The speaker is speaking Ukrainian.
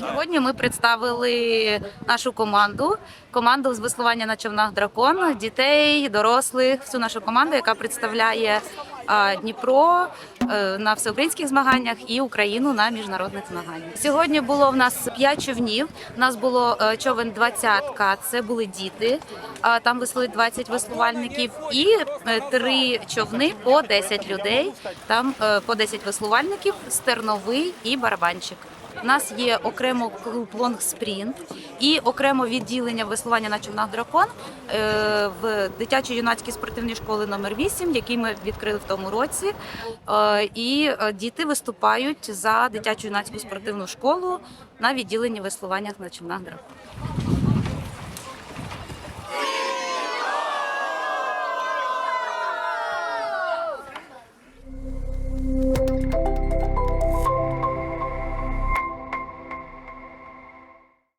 Сьогодні ми представили нашу команду, команду з веслування на човнах дракон, дітей, дорослих, всю нашу команду, яка представляє Дніпро на всеукраїнських змаганнях і Україну на міжнародних змаганнях. Сьогодні було в нас 5 човнів. У нас було е, човен двадцятка, це були діти. Там весли 20 веслувальників, і е, три човни по 10 людей. Там е, по 10 веслувальників, стерновий і барабанчик. У нас є окремо клуб Лонг Спринт і окремо відділення веслування на човнах дракон е, в дитячо-юнацькій спортивній школі номер 8, який ми відкрили в тому році. Е, І е, діти виступають за дитячу юнацьку спортивну школу на відділенні веслування на човнах дракон.